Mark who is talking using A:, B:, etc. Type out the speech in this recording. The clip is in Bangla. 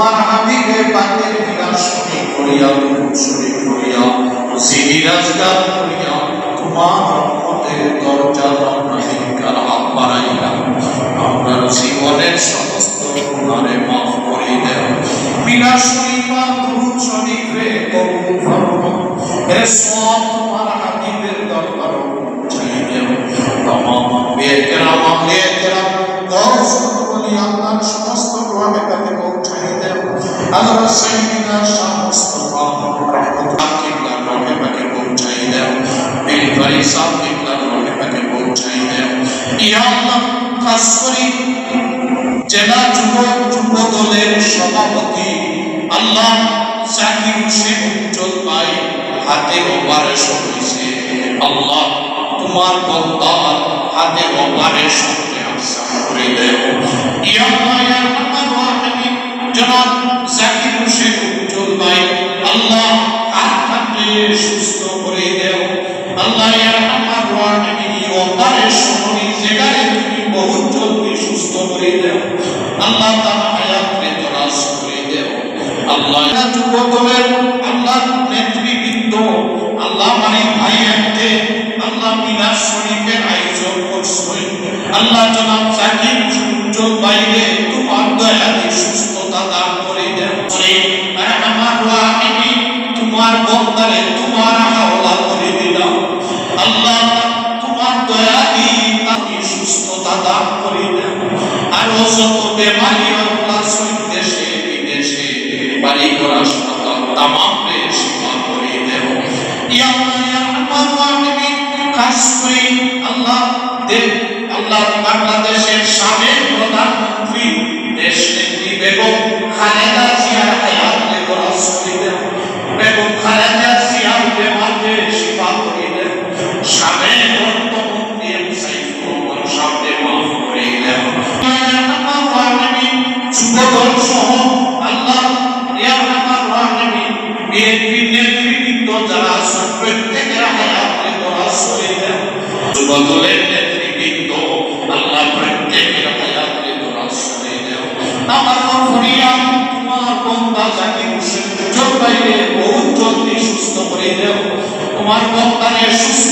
A: তোমার হাবিবে বিনাশ শরীক করিয়া শরীক করিয়া সিরাজগার করিয়া তোমার রহমতের দরজা আপনার হাত আপনার জীবনের সমস্ত গুণারে মাফ করে দেন বিনা শরীফা দুরুদ শরীফ কবুল সব দেন বিল বারি সাহেব কিবলার রহে তাকে পৌঁছাই দেন ইয়া আল্লাহ খাস করে জেলা যুব যুব দলের সভাপতি আল্লাহ জাকির হোসেন উজ্জ্বল ভাই হাতে অপারেশন হয়েছে আল্লাহ তোমার বন্দার হাতে অপারেশন করে দেও ইয়া করে দেও আল্লাহ দেও আল্লাহ মানে তোমার দয়াতে সুস্থতা দান করে দেন। করে আমার রাহিমি তোমার বন্দারে, তোমার হাওলা করে দিলাম। আল্লাহ তোমার দয়া দিয়ে সুস্থতা দান করে দেন। আর যত বেমারি আল্লাহ সহিত দেশে, বিদেশে, বাড়ি ঘর হাসপাতাল তামাম শিফা করে দেন ইয়া খাস করে। আল্লাহ দেব, আল্লাহ বাংলাদেশের সাবেক প্রধানমন্ত্রী, দেশ নেত্রী বেগম খালেদা করে করে বিএনপি নেতৃবৃন্দ যারা আছেন প্রত্যেকের হায়াতে করে দেন যুবদলের নেতৃবৃন্দ আল্লাহ প্রত্যেকের হায়াতে দরাজ করে আমার সুস্থ করে দেও তোমার বন্দারে সুস্থ